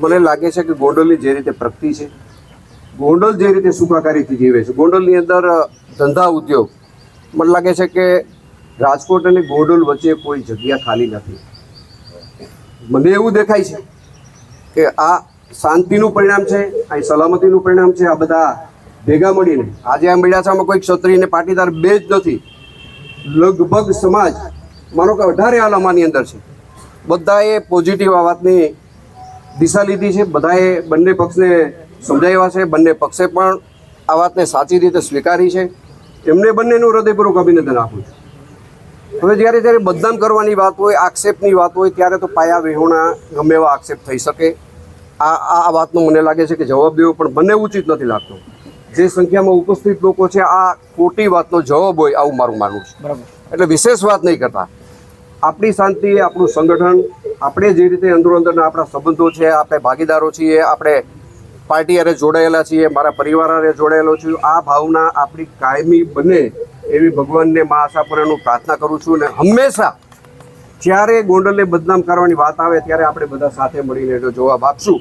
મને લાગે છે કે ગોંડલની જે રીતે પ્રગતિ છે, ગોંડલ જે રીતે સુખાકારીથી જીવે છે, ગોંડલની અંદર ધંધા ઉદ્યોગ, મને લાગે છે કે રાજકોટ અને ગોંડલ વચ્ચે કોઈ જગ્યા ખાલી નથી. મને એવું દેખાય છે કે આ શાંતિનું પરિણામ છે અહીં સલામતીનું પરિણામ છે, આ બધા ભેગા મળીને. આજે આ મેળાસામાં કોઈ ક્ષત્રિય ને પાટીદાર બે જ નથી. લગભગ સમાજ, માનો કે અઢારે આલામાની અંદર છે. બધાએ પોઝિટિવ આ વાતની દિશા લીધી છે. બધાએ બંને પક્ષને સમજાવ્યા છે. બંને પક્ષે પણ આ વાતને સાચી રીતે સ્વીકારી છે. એમને બંનેનું હૃદયપૂર્વક અભિનંદન આપું છું. હવે જ્યારે જ્યારે બદનામ કરવાની વાત હોય આક્ષેપની વાત હોય ત્યારે તો પાયા વિહોણા ગમે એવા આક્ષેપ થઈ શકે. આ આ વાતનો મને લાગે છે કે જવાબ દેવો પણ બંને ઉચિત નથી લાગતો. જે સંખ્યામાં ઉપસ્થિત લોકો છે આ ખોટી વાતનો જવાબ હોય આવું મારું માનવું છે. બરાબર. એટલે વિશેષ વાત નહીં કરતા. આપણી શાંતિ આપણું સંગઠન આપણે જે રીતે અંદરો અંદરના આપણા સંબંધો છે, આપણે ભાગીદારો છીએ, આપણે પાર્ટી હારે જોડાયેલા છીએ, મારા પરિવાર હારે જોડાયેલો છું, આ ભાવના આપણી કાયમી બને એવી ભગવાનને મા આશાપુરાનું પ્રાર્થના કરું છું અને હંમેશા જ્યારે ગોંડલને બદનામ કરવાની વાત આવે ત્યારે આપણે બધા સાથે મળીને જવાબ આપશું.